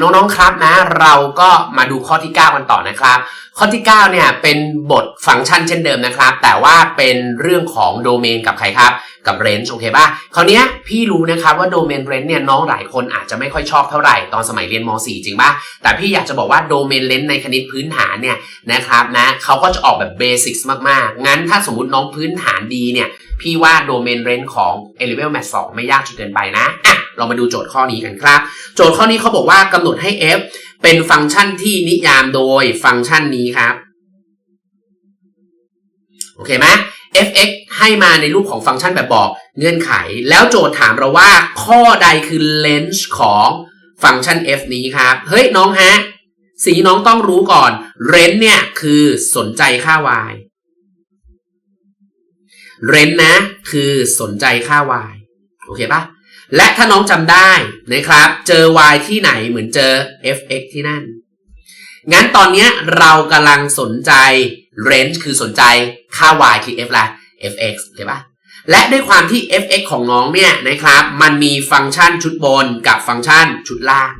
น้องๆครับนะ เราก็มาดูข้อที่ 9 กันต่อนะครับ ข้อที่ 9 เนี่ยเป็นบทฟังก์ชันเช่นเดิมนะครับ แต่ว่าเป็นเรื่องของโดเมนกับใครครับ กับ range โอเคป่ะคราวนี้พี่รู้นะครับว่าโดเมน range เนี่ยน้องหลายคนอาจจะไม่ค่อยชอบเท่าไหร่ตอนสมัยเรียนม .4 จริงป่ะแต่พี่อยากจะบอกว่าโดเมน range ในคณิตพื้นฐานเนี่ยนะครับนะเขาก็จะออกแบบเบสิกมากๆ งั้นถ้าสมมติน้องพื้นฐานดีเนี่ยพี่ว่าโดเมน range ของ a l e v e l Math 2 ไม่ยากจนเกินไปนะอะ เรามาดูโจทย์ข้อนี้กันครับ โจทย์ข้อนี้เขาบอกว่ากำหนดให้ f เป็นฟังก์ชันที่นิยามโดยฟังก์ชันนี้ครับโอเคไหม fx ให้มาในรูปของฟังก์ชันแบบบอกเงื่อนไข แล้วโจทย์ถามเราว่าข้อใดคือ range ของฟังก์ชัน f นี้ครับ เฮ้ยน้องฮะสีน้องต้องรู้ก่อน range เนี่ยคือสนใจค่า y range นะคือสนใจค่า y โอเคปะ และถ้าน้องจำได้นะครับ เจอ y ที่ไหนเหมือนเจอ fx ที่นั่น งั้นตอนนี้เรากำลังสนใจ range คือสนใจค่า y คือ f ละ fx โอเคปะและด้วยความที่ fx ของน้องเนี่ยนะครับ มันมีฟังก์ชันชุดบนกับฟังก์ชันชุดล่าง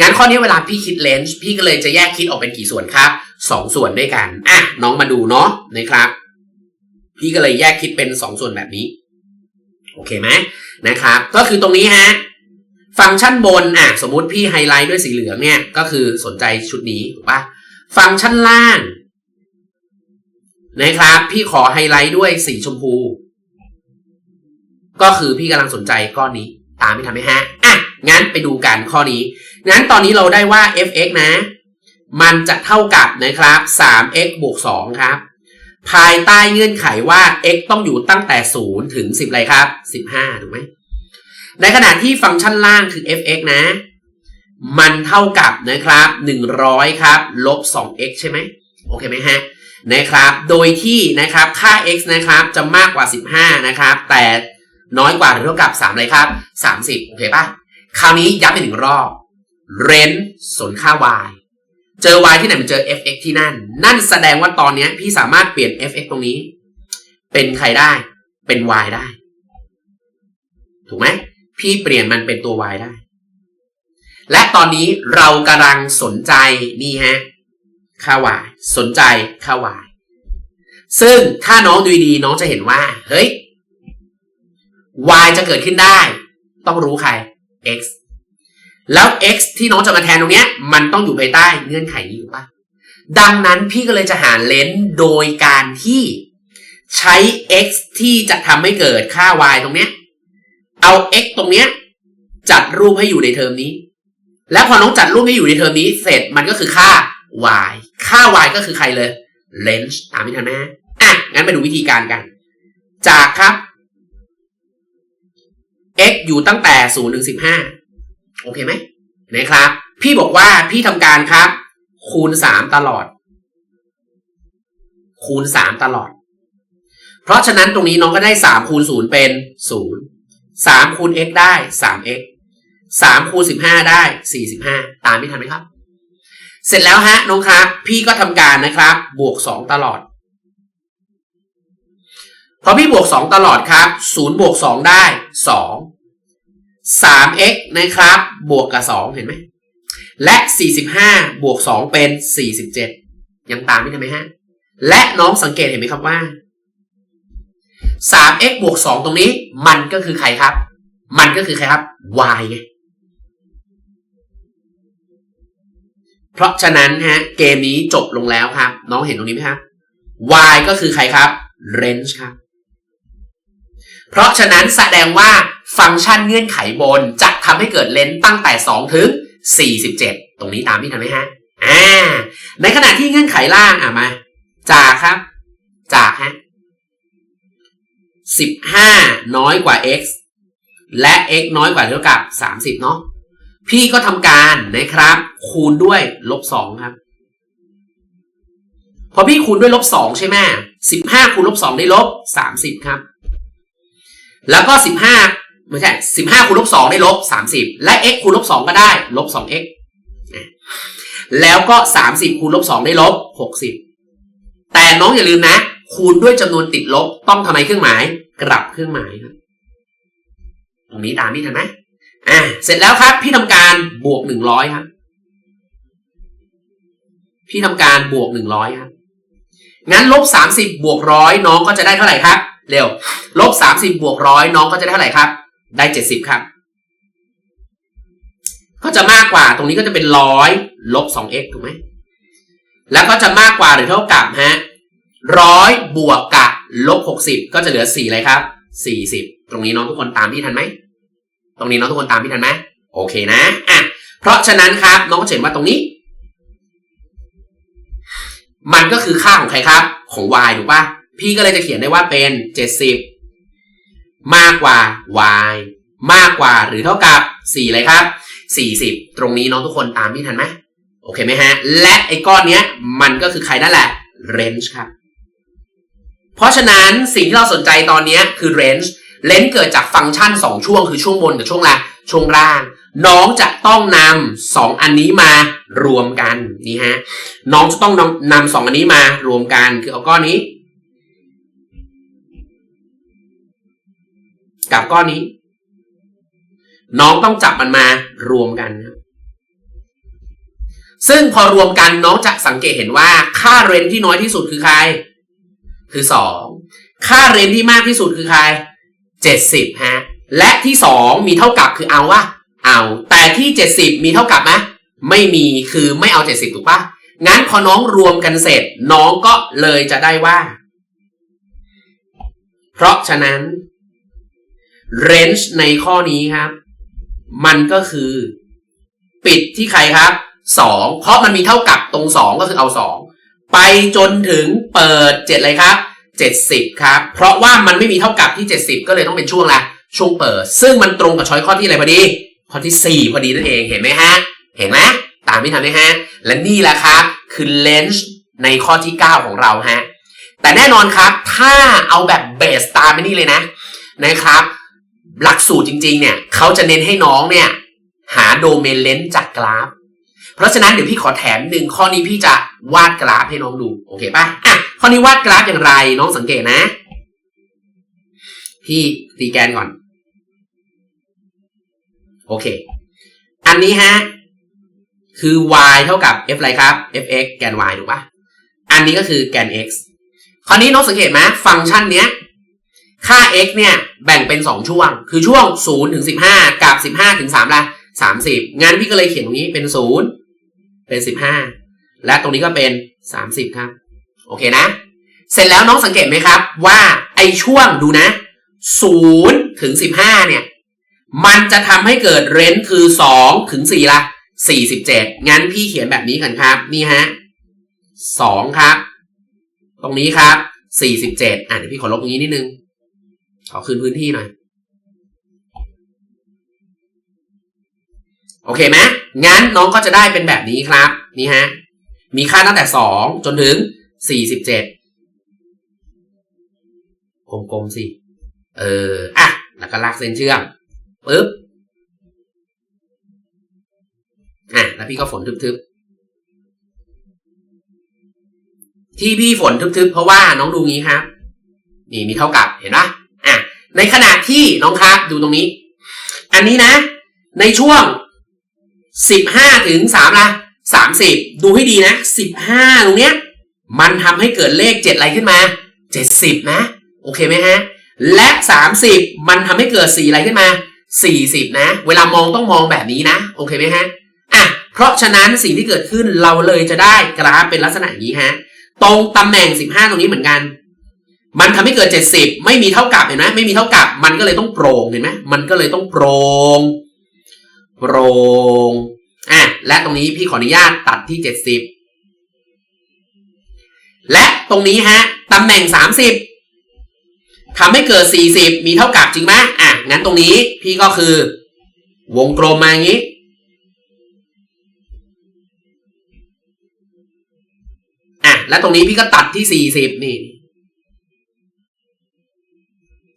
งั้นข้อนี้เวลาพี่คิด range พี่ก็เลยจะแยกคิดออกเป็นกี่ส่วนครับ2ส่วนด้วยกัน อะ น้องมาดูเนาะนะครับ พี่ก็เลยแยกคิดเป็น 2ส่วนแบบนี้ โอเคไหมนะครับก็คือตรงนี้ฮะฟังก์ชันบนอะสมมุติพี่ไฮไลท์ด้วยสีเหลืองเนี่ยก็คือสนใจชุดนี้ถูกปะฟังก์ชันล่างนะครับ พี่ขอไฮไลท์ด้วยสีชมพู ก็คือพี่กำลังสนใจก้อนนี้ ตามไม่ทำไหมฮะอะงั้นไปดูกันข้อนี้งั้นตอนนี้เราได้ว่า fx นะ มันจะเท่ากับนะครับ 3x บวก2ครับ ภายใต้เงื่อนไขว่า x ต้องอยู่ตั้งแต่ 0 ถึง 10อะไรครับ 15 ถูกไหม ในขณะที่ฟังก์ชันล่างคือ fx นะ มันเท่ากับนะครับ 100 ครับ ลบ 2x ใช่ไหม โอเคไหมฮะ นะครับ โดยที่นะครับค่า x นะครับจะมากกว่า 15 นะครับ แต่น้อยกว่าหรือเท่ากับ3เลยครับ 30 โอเคป่ะคราวนี้ย้ำไปหนึ่งรอบ range สนค่า y เจอ y ที่ไหนมันเจอ fx ที่นั่น นั่นแสดงว่าตอนนี้พี่สามารถเปลี่ยน fx ตรงนี้ เป็นใครได้ เป็น y ได้ ถูกไหมพี่เปลี่ยนมันเป็นตัว y ได้ และตอนนี้เรากำลังสนใจนี่ฮะค่า y สนใจค่า y ซึ่งถ้าน้องดูดีน้องจะเห็นว่า เฮ้ย y จะเกิดขึ้นได้ ต้องรู้ใคร x แล้ว x ที่น้องจะมาแทนตรงเนี้ย มันต้องอยู่ภายใต้เงื่อนไขนี้ถูกปะดังนั้นพี่ก็เลยจะหาเลนส์โดยการที่ใช้ x ที่จะทำให้เกิดค่า y ตรงเนี้ย เอา x ตรงเนี้ย จัดรูปให้อยู่ในเทอมนี้ แล้วพอน้องจัดรูปให้อยู่ในเทอมนี้ เสร็จมันก็คือค่า y ค่า y ก็คือใครเลย range ตามที่ทันไหมอะ งั้นไปดูวิธีการกัน จากครับ x อยู่ตั้งแต่0ถึง15 โอเคไหมนะครับ พี่บอกว่าพี่ทำการครับ คูณ3ตลอด คูณ3ตลอด เพราะฉะนั้นตรงนี้น้องก็ได้3คูณ0เป็น0 3คูณ x ได้ 3x 3คูณ15ได้45ตามพี่ทันไหมครับ เสร็จแล้วฮะน้องครับ พี่ก็ทำการนะครับ บวก2ตลอดพอพี่บวก 2 ตลอดครับ0บวก 2 ได้ 2 3x นะครับ บวกกับ 2 เห็นไหม และ 45 บวก 2 เป็น 47 ยังตามไม่ทันไหมฮะ และน้องสังเกตเห็นไหมครับว่า 3x บวก 2 ตรงนี้ มันก็คือใครครับ มันก็คือใครครับ y ไงเพราะฉะนั้นฮะเกมนี้จบลงแล้วครับ น้องเห็นตรงนี้ไหมครับ y ก็คือใครครับ range ครับ เพราะฉะนั้นแสดงว่า ฟังก์ชันเงื่อนไขบนจะทำให้เกิดเลนส์ตั้งแต่ 2 ถึง 47 ตรงนี้ตามที่ทันไหมฮะอ่าในขณะที่เงื่อนไขล่างอะมา จากครับ จากฮะ15 น้อยกว่า x และ x น้อยกว่าเท่ากับ 30 เนาะพี่ก็ทำการนะครับ คูณด้วยลบ2ครับ พอพี่คูณด้วยลบ2ใช่ไหม15 คูณลบ2ได้ลบ 30 ครับ แล้วก็ 15 ไม่ใช่15คูณลบ2ได้ลบ30และ x คูณลบ2ก็ได้ลบ 2x แล้วก็30คูณลบ2ได้ลบ60แต่น้องอย่าลืมนะ คูณด้วยจำนวนติดลบต้องทำไมเครื่องหมาย กลับเครื่องหมายครับตรงนี้ตามนี้ทันไหมอ่าเสร็จแล้วครับ พี่ทำการบวก100ครับพี่ทำการบวกหนึ่งร้อยครับงั้นลบสามสิบบวกร้อยน้องก็จะได้เท่าไหร่ครับ เร็วลบสามสิบบวกร้อยน้องก็จะได้เท่าไหร่ครับ ได้เจ็ดสิบครับ ก็จะมากกว่าตรงนี้ก็จะเป็นร้อยลบสอง x ถูกไหมแล้วก็จะมากกว่าหรือเท่ากับฮะร้อยบวกกับลบหกสิบก็จะเหลือสี่เลยครับสี่สิบตรงนี้น้องทุกคนตามพี่ทันไหมตรงนี้น้องทุกคนตามพี่ทันไหมโอเคนะอะเพราะฉะนั้นครับน้องก็เห็นว่าตรงนี้ มันก็คือค่าของใครครับ ของ y ถูกปะพี่ก็เลยจะเขียนได้ว่าเป็นเจ็ดสิบ มากกว่า y มากกว่าหรือเท่ากับสี่เลยครับสี่สิบตรงนี้น้องทุกคนตามพี่ทันไหมโอเคไหมฮะ และไอ้ก้อนเนี้ย มันก็คือใครนั่นแหละ range ครับ เพราะฉะนั้นสิ่งที่เราสนใจตอนเนี้ยคือ range range เกิดจากฟังก์ชัน 2 ช่วงคือช่วงบนกับช่วงล่างช่วงล่าง น้องจะต้องนำสองอันนี้มารวมกันนี่ฮะน้องจะต้องนำนำสองอันนี้มารวมกันคือเอาก้อนนี้ กับก้อนนี้ น้องต้องจับมันมารวมกันครับซึ่งพอรวมกันน้องจะสังเกตเห็นว่าค่าเรนที่น้อยที่สุดคือใคร คือสองค่าเรนที่มากที่สุดคือใครเจ็ดสิบฮะและที่สองมีเท่ากับคือเอาวะเอา แต่ที่เจ็ดสิบมีเท่ากับไหมไม่มีคือไม่เอาเจ็ดสิบถูกปะงั้นพอน้องรวมกันเสร็จ น้องก็เลยจะได้ว่า เพราะฉะนั้น range ในข้อนี้ครับ มันก็คือ ปิดที่ใครครับสองเพราะมันมีเท่ากับตรงสองก็คือเอาสองไปจนถึงเปิดเจ็ดเลยครับเจ็ดสิบครับ เพราะว่ามันไม่มีเท่ากับที่เจ็ดสิบก็เลยต้องเป็นช่วงละช่วงเปิด ซึ่งมันตรงกับช้อยข้อที่อะไรพอดี ข้อที่สี่พอดีนั่นเองเห็นไหมฮะ เห็นไหมตามที่ทำไหมฮะ และนี่แหละครับคือเลนส์ในข้อที่เก้าของเราฮะ แต่แน่นอนครับ ถ้าเอาแบบเบสตามไปนี่เลยนะนะครับ หลักสูตรจริง ๆ เนี่ยเขาจะเน้นให้น้องเนี่ย หาโดเมนเลนส์จากกราฟ เพราะฉะนั้นเดี๋ยวพี่ขอแถมหนึ่งข้อนี้พี่จะวาดกราฟให้น้องดูโอเคปะอะข้อนี้วาดกราฟอย่างไรน้องสังเกตนะ พี่ตีแกนก่อน โอเค อันนี้ฮะ คือ y เท่ากับ f อะไรครับ fx แกน y ถูกป่ะอันนี้ก็คือแกน x คราวนี้น้องสังเกตไหมฟังก์ชันเนี้ย ค่า x เนี่ยแบ่งเป็น 2 ช่วง คือช่วง0ถึง15 กับ 15ถึง3ละ30 งั้นพี่ก็เลยเขียนตรงนี้เป็น 0 เป็น 15 และตรงนี้ก็เป็น 30 ครับ โอเคนะ เสร็จแล้วน้องสังเกตไหมครับ ว่าไอช่วงดูนะ0ถึง15 เนี่ย มันจะทำให้เกิดเรนจ์คือ2ถึง4ละ47 งั้นพี่เขียนแบบนี้กันครับ นี่ฮะ2ครับ ตรงนี้ครับ 47 อะเดี๋ยวพี่ขอลบตรงนี้นิดนึง ขอคืนพื้นที่หน่อย โอเคไหมงั้นน้องก็จะได้เป็นแบบนี้ครับ นี่ฮะ มีค่าตั้งแต่2จนถึง47กลมๆสิ เออ อะ แล้วก็ลากเส้นเชื่อมปึ๊บ อะ แล้วพี่ก็ฝนทึบๆ ที่พี่ฝนทึบๆ เพราะว่าน้องดูงี้ครับ นี่มีเท่ากับ เห็นปะ ในขณะที่น้องครับดูตรงนี้ อันนี้นะ ในช่วง15ถึง3ละ30ดูให้ดีนะ15ตรงเนี้ย มันทำให้เกิดเลข7อะไรขึ้นมา70นะ โอเคไหมฮะ และ30มันทำให้เกิด4อะไรขึ้นมา40นะ เวลามองต้องมองแบบนี้นะ โอเคไหมฮะอะเพราะฉะนั้นสิ่งที่เกิดขึ้นเราเลยจะได้กราฟเป็นลักษณะอย่างนี้ฮะ ตรงตำแหน่ง15ตรงนี้เหมือนกัน มันทำให้เกิด 70 ไม่มีเท่ากับเห็นไหมไม่มีเท่ากับ มันก็เลยต้องโปร่งเห็นไหมมันก็เลยต้องโปร่งโปร่งอะและตรงนี้พี่ขออนุญาตตัดที่ 70 และตรงนี้ฮะตำแหน่ง 30ทำให้เกิด 40 มีเท่ากับจริงไหมอะงั้นตรงนี้พี่ก็คือ วงกลมมาอย่างนี้อะและตรงนี้พี่ก็ตัดที่ 40 นี่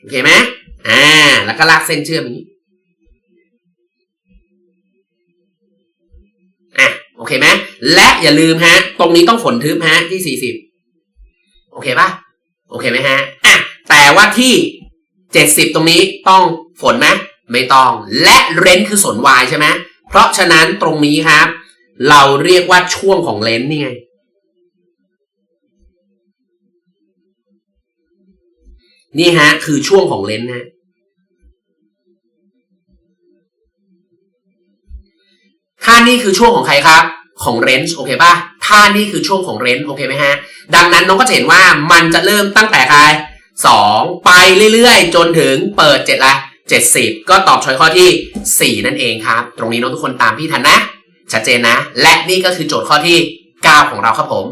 โอเคไหมอ่า แล้วก็ลากเส้นเชื่อมอย่างนี้อะโอเคไหมและอย่าลืมฮะ ตรงนี้ต้องฝนทึบฮะที่40โอเคปะโอเคไหมฮะอะแต่ว่าที่70ตรงนี้ต้องฝนไหมไม่ต้องและเรนคือสน y ใช่ไหมเพราะฉะนั้นตรงนี้ครับ เราเรียกว่าช่วงของเลนนี่ไง นี่ฮะ คือช่วงของเลนส์ฮะถ้านี่คือช่วงของใครครับของเรนจ์โอเคป่ะถ้านี่คือช่วงของเรนจ์โอเคไหมฮะ ดังนั้นน้องก็จะเห็นว่ามันจะเริ่มตั้งแต่ใครสองไปเรื่อยๆ จนถึงเปิดเจ็ดละเจ็ดสิบก็ตอบช้อยข้อที่สี่นั่นเองครับ ตรงนี้น้องทุกคนตามพี่ทันนะ ชัดเจนนะ และนี่ก็คือโจทย์ข้อที่9ของเราครับผม